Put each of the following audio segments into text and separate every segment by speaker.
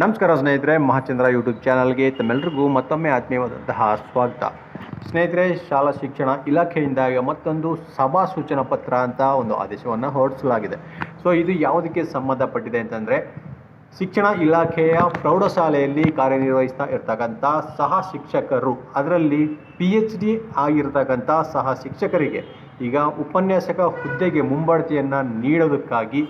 Speaker 1: ನಮಸ್ಕಾರ ಸ್ನೇಹಿತರೆ, ಮಹಾಚಂದ್ರ ಯೂಟ್ಯೂಬ್ ಚಾನಲ್ಗೆ ತಮ್ಮೆಲ್ಲರಿಗೂ ಮತ್ತೊಮ್ಮೆ ಆತ್ಮೀಯವಾದಂತಹ ಸ್ವಾಗತ. ಸ್ನೇಹಿತರೆ, ಶಾಲಾ ಶಿಕ್ಷಣ ಇಲಾಖೆಯಿಂದ ಮತ್ತೊಂದು ಸಭಾ ಸೂಚನಾ ಪತ್ರ ಅಂತ ಒಂದು ಆದೇಶವನ್ನು ಹೊರಡಿಸಲಾಗಿದೆ. ಸೊ ಇದು ಯಾವುದಕ್ಕೆ ಸಂಬಂಧಪಟ್ಟಿದೆ ಅಂತಂದರೆ, ಶಿಕ್ಷಣ ಇಲಾಖೆಯ ಪ್ರೌಢಶಾಲೆಯಲ್ಲಿ ಕಾರ್ಯನಿರ್ವಹಿಸ್ತಾ ಇರ್ತಕ್ಕಂಥ ಸಹ ಶಿಕ್ಷಕರು, ಅದರಲ್ಲಿ ಪಿ ಎಚ್ ಡಿ ಆಗಿರ್ತಕ್ಕಂಥ ಸಹ ಶಿಕ್ಷಕರಿಗೆ ಈಗ ಉಪನ್ಯಾಸಕ ಹುದ್ದೆಗೆ ಮುಂಬಡ್ತಿಯನ್ನು ನೀಡೋದಕ್ಕಾಗಿ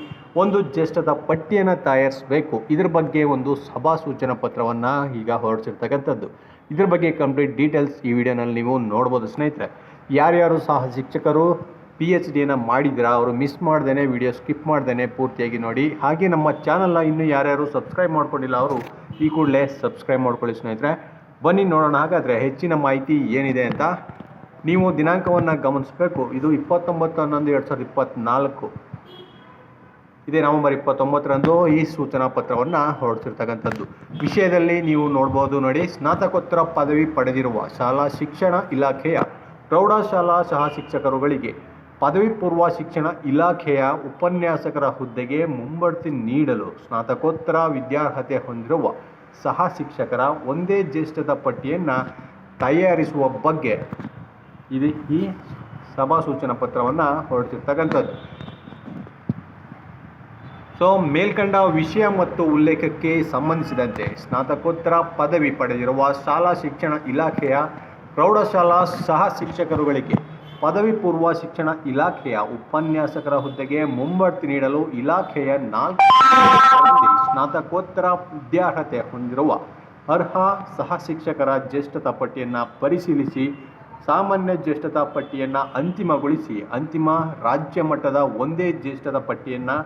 Speaker 1: ಒಂದು ಜ್ಯೇಷ್ಠದ ಪಟ್ಟಿಯನ್ನು ತಯಾರಿಸಬೇಕು. ಇದ್ರ ಬಗ್ಗೆ ಒಂದು ಸಭಾ ಸೂಚನಾ ಪತ್ರವನ್ನು ಈಗ ಹೊರಡಿಸಿರ್ತಕ್ಕಂಥದ್ದು. ಇದ್ರ ಬಗ್ಗೆ ಕಂಪ್ಲೀಟ್ ಡೀಟೇಲ್ಸ್ ಈ ವಿಡಿಯೋನಲ್ಲಿ ನೀವು ನೋಡ್ಬೋದು ಸ್ನೇಹಿತರೆ. ಯಾರ್ಯಾರು ಸಹ ಶಿಕ್ಷಕರು ಪಿ ಎಚ್ ಡಿಯನ್ನು ಮಾಡಿದ್ದೀರಾ, ಅವರು ಮಿಸ್ ಮಾಡ್ದೇನೆ ವಿಡಿಯೋ ಸ್ಕಿಪ್ ಮಾಡ್ದೇನೆ ಪೂರ್ತಿಯಾಗಿ ನೋಡಿ. ಹಾಗೆ ನಮ್ಮ ಚಾನಲ್ನ ಇನ್ನೂ ಯಾರ್ಯಾರು ಸಬ್ಸ್ಕ್ರೈಬ್ ಮಾಡ್ಕೊಂಡಿಲ್ಲ, ಅವರು ಈ ಕೂಡಲೇ ಸಬ್ಸ್ಕ್ರೈಬ್ ಮಾಡ್ಕೊಳ್ಳಿ ಸ್ನೇಹಿತರೆ. ಬನ್ನಿ ನೋಡೋಣ ಹಾಗಾದರೆ ಹೆಚ್ಚಿನ ಮಾಹಿತಿ ಏನಿದೆ ಅಂತ ನೀವು ದಿನಾಂಕವನ್ನು ಗಮನಿಸಬೇಕು. ಇದು ಇಪ್ಪತ್ತೊಂಬತ್ತು ಹನ್ನೊಂದು, ಎರಡು ಸಾವಿರದ ಇಪ್ಪತ್ತ್ನಾಲ್ಕು ಇದೇ ನವೆಂಬರ್ ಇಪ್ಪತ್ತೊಂಬತ್ತರಂದು ಈ ಸೂಚನಾ ಪತ್ರವನ್ನು ಹೊರಡಿಸಿರ್ತಕ್ಕಂಥದ್ದು. ವಿಷಯದಲ್ಲಿ ನೀವು ನೋಡ್ಬೋದು ನೋಡಿ, ಸ್ನಾತಕೋತ್ತರ ಪದವಿ ಪಡೆದಿರುವ ಶಾಲಾ ಶಿಕ್ಷಣ ಇಲಾಖೆಯ ಪ್ರೌಢಶಾಲಾ ಸಹ ಶಿಕ್ಷಕರುಗಳಿಗೆ ಪದವಿ ಪೂರ್ವ ಶಿಕ್ಷಣ ಇಲಾಖೆಯ ಉಪನ್ಯಾಸಕರ ಹುದ್ದೆಗೆ ಮುಂಬಡ್ತಿ ನೀಡಲು ಸ್ನಾತಕೋತ್ತರ ವಿದ್ಯಾರ್ಹತೆ ಹೊಂದಿರುವ ಸಹ ಶಿಕ್ಷಕರ ಒಂದೇ ಜ್ಯೇಷ್ಠದ ಪಟ್ಟಿಯನ್ನು ತಯಾರಿಸುವ ಬಗ್ಗೆ ಇದು ಈ ಸಭಾ ಸೂಚನಾ ಪತ್ರವನ್ನು ಹೊರಡಿಸಿರ್ತಕ್ಕಂಥದ್ದು. ಸೊ ಮೇಲ್ಕಂಡ ವಿಷಯ ಮತ್ತು ಉಲ್ಲೇಖಕ್ಕೆ ಸಂಬಂಧಿಸಿದಂತೆ ಸ್ನಾತಕೋತ್ತರ ಪದವಿ ಪಡೆದಿರುವ ಶಾಲಾ ಶಿಕ್ಷಣ ಇಲಾಖೆಯ ಪ್ರೌಢಶಾಲಾ ಸಹ ಶಿಕ್ಷಕರುಗಳಿಗೆ ಪದವಿ ಪೂರ್ವ ಶಿಕ್ಷಣ ಇಲಾಖೆಯ ಉಪನ್ಯಾಸಕರ ಹುದ್ದೆಗೆ ಮುಂಬಡ್ತಿ ನೀಡಲು ಇಲಾಖೆಯ ನಾಲ್ಕು ಸ್ನಾತಕೋತ್ತರ ವಿದ್ಯಾರ್ಹತೆ ಹೊಂದಿರುವ ಅರ್ಹ ಸಹ ಶಿಕ್ಷಕರ ಜ್ಯೇಷ್ಠತಾ ಪಟ್ಟಿಯನ್ನು ಪರಿಶೀಲಿಸಿ, ಸಾಮಾನ್ಯ ಜ್ಯೇಷ್ಠತಾ ಪಟ್ಟಿಯನ್ನು ಅಂತಿಮಗೊಳಿಸಿ, ಅಂತಿಮ ರಾಜ್ಯ ಮಟ್ಟದ ಒಂದೇ ಜ್ಯೇಷ್ಠದ ಪಟ್ಟಿಯನ್ನು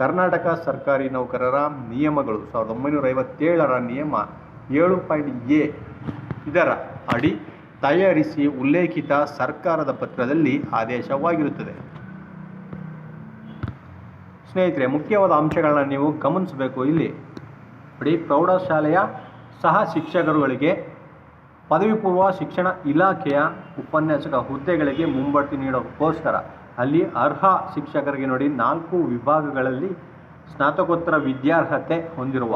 Speaker 1: ಕರ್ನಾಟಕ ಸರ್ಕಾರಿ ನೌಕರರ ನಿಯಮಗಳು, ಸಾವಿರದ ಒಂಬೈನೂರ ಐವತ್ತೇಳರ ನಿಯಮ ಏಳು ಪಾಯಿಂಟ್ ಎ ಇದರ ಅಡಿ ತಯಾರಿಸಿ ಉಲ್ಲೇಖಿತ ಸರ್ಕಾರದ ಪತ್ರದಲ್ಲಿ ಆದೇಶವಾಗಿರುತ್ತದೆ. ಸ್ನೇಹಿತರೆ, ಮುಖ್ಯವಾದ ಅಂಶಗಳನ್ನ ನೀವು ಗಮನಿಸಬೇಕು ಇಲ್ಲಿ. ನೋಡಿ ಪ್ರೌಢಶಾಲೆಯ ಸಹ ಶಿಕ್ಷಕರುಗಳಿಗೆ ಪದವಿ ಪೂರ್ವ ಶಿಕ್ಷಣ ಇಲಾಖೆಯ ಉಪನ್ಯಾಸಕ ಹುದ್ದೆಗಳಿಗೆ ಮುಂಬಡ್ತಿ ನೀಡೋಕ್ಕೋಸ್ಕರ ಅಲ್ಲಿ ಅರ್ಹ ಶಿಕ್ಷಕರಿಗೆ ನೋಡಿ ನಾಲ್ಕು ವಿಭಾಗಗಳಲ್ಲಿ ಸ್ನಾತಕೋತ್ತರ ವಿದ್ಯಾರ್ಹತೆ ಹೊಂದಿರುವ,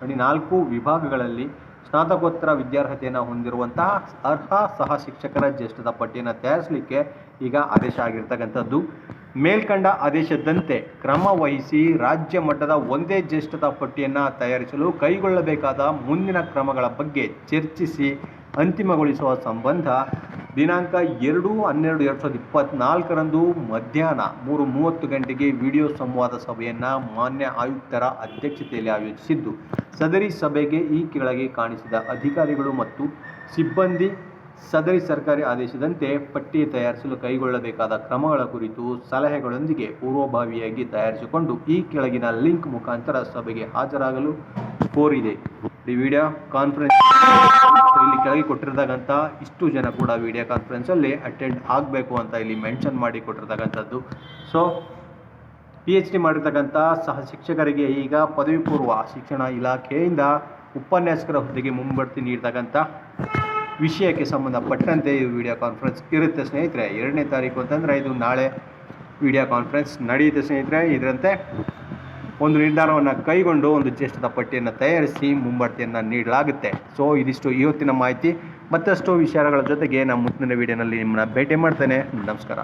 Speaker 1: ನೋಡಿ ನಾಲ್ಕು ವಿಭಾಗಗಳಲ್ಲಿ ಸ್ನಾತಕೋತ್ತರ ವಿದ್ಯಾರ್ಹತೆಯನ್ನು ಹೊಂದಿರುವಂತಹ ಅರ್ಹ ಸಹ ಶಿಕ್ಷಕರ ಜ್ಯೇಷ್ಠದ ಪಟ್ಟಿಯನ್ನು ತಯಾರಿಸಲಿಕ್ಕೆ ಈಗ ಆದೇಶ ಆಗಿರ್ತಕ್ಕಂಥದ್ದು. ಮೇಲ್ಕಂಡ ಆದೇಶದಂತೆ ಕ್ರಮ ವಹಿಸಿ ರಾಜ್ಯ ಮಟ್ಟದ ಒಂದೇ ಜ್ಯೇಷ್ಠದ ಪಟ್ಟಿಯನ್ನು ತಯಾರಿಸಲು ಕೈಗೊಳ್ಳಬೇಕಾದ ಮುಂದಿನ ಕ್ರಮಗಳ ಬಗ್ಗೆ ಚರ್ಚಿಸಿ ಅಂತಿಮಗೊಳಿಸುವ ಸಂಬಂಧ ದಿನಾಂಕ ಎರಡು ಹನ್ನೆರಡು ಎರಡು ಸಾವಿರದ ಇಪ್ಪತ್ನಾಲ್ಕರಂದು ಮಧ್ಯಾಹ್ನ ಮೂರು ಮೂವತ್ತು ಗಂಟೆಗೆ ವಿಡಿಯೋ ಸಂವಾದ ಸಭೆಯನ್ನು ಮಾನ್ಯ ಆಯುಕ್ತರ ಅಧ್ಯಕ್ಷತೆಯಲ್ಲಿ ಆಯೋಜಿಸಿದ್ದು, ಸದರಿ ಸಭೆಗೆ ಈ ಕೆಳಗೆ ಕಾಣಿಸಿದ ಅಧಿಕಾರಿಗಳು ಮತ್ತು ಸಿಬ್ಬಂದಿ ಸದರಿ ಸರ್ಕಾರಿ ಆದೇಶದಂತೆ ಪಟ್ಟಿ ತಯಾರಿಸಲು ಕೈಗೊಳ್ಳಬೇಕಾದ ಕ್ರಮಗಳ ಕುರಿತು ಸಲಹೆಗಳೊಂದಿಗೆ ಪೂರ್ವಭಾವಿಯಾಗಿ ತಯಾರಿಸಿಕೊಂಡು ಈ ಕೆಳಗಿನ ಲಿಂಕ್ ಮುಖಾಂತರ ಸಭೆಗೆ ಹಾಜರಾಗಲು ಕೋರಿದೆ ಈ ವಿಡಿಯೋ ಕಾನ್ಫರೆನ್ಸ್ ಇಲ್ಲಿ ಕೆಳಗೆ ಕೊಟ್ಟಿರ್ತಕ್ಕಂಥ ಇಷ್ಟು ಜನ ಕೂಡ ವಿಡಿಯೋ ಕಾನ್ಫರೆನ್ಸಲ್ಲಿ ಅಟೆಂಡ್ ಆಗಬೇಕು ಅಂತ ಇಲ್ಲಿ ಮೆನ್ಷನ್ ಮಾಡಿ ಕೊಟ್ಟಿರ್ತಕ್ಕಂಥದ್ದು. ಸೊ ಪಿ ಎಚ್ ಡಿ ಮಾಡಿರ್ತಕ್ಕಂಥ ಸಹ ಶಿಕ್ಷಕರಿಗೆ ಈಗ ಪದವಿ ಪೂರ್ವ ಶಿಕ್ಷಣ ಇಲಾಖೆಯಿಂದ ಉಪನ್ಯಾಸಕರ ಹುದ್ದೆಗೆ ಮುಂಬಡ್ತಿ ನೀಡ್ತಕ್ಕಂಥ ವಿಷಯಕ್ಕೆ ಸಂಬಂಧಪಟ್ಟಂತೆ ಈ ವಿಡಿಯೋ ಕಾನ್ಫರೆನ್ಸ್ ಇರುತ್ತೆ ಸ್ನೇಹಿತರೆ. ಎರಡನೇ ತಾರೀಕು ಅಂತಂದರೆ ಇದು ನಾಳೆ ವಿಡಿಯೋ ಕಾನ್ಫರೆನ್ಸ್ ನಡೆಯುತ್ತೆ ಸ್ನೇಹಿತರೆ. ಇದರಂತೆ ಒಂದು ನಿರ್ಧಾರವನ್ನು ಕೈಗೊಂಡು ಒಂದು ಜ್ಯೇಷ್ಠದ ಪಟ್ಟಿಯನ್ನು ತಯಾರಿಸಿ ಮುಂಬಡ್ತಿಯನ್ನು ನೀಡಲಾಗುತ್ತೆ. ಸೊ ಇದಿಷ್ಟು ಇವತ್ತಿನ ಮಾಹಿತಿ. ಮತ್ತಷ್ಟು ವಿಚಾರಗಳ ಜೊತೆಗೆ ನಾನು ಮುಂದಿನ ವಿಡಿಯೋನಲ್ಲಿ ನಿಮ್ಮನ್ನ ಭೇಟಿ ಮಾಡ್ತೇನೆ. ನಮಸ್ಕಾರ.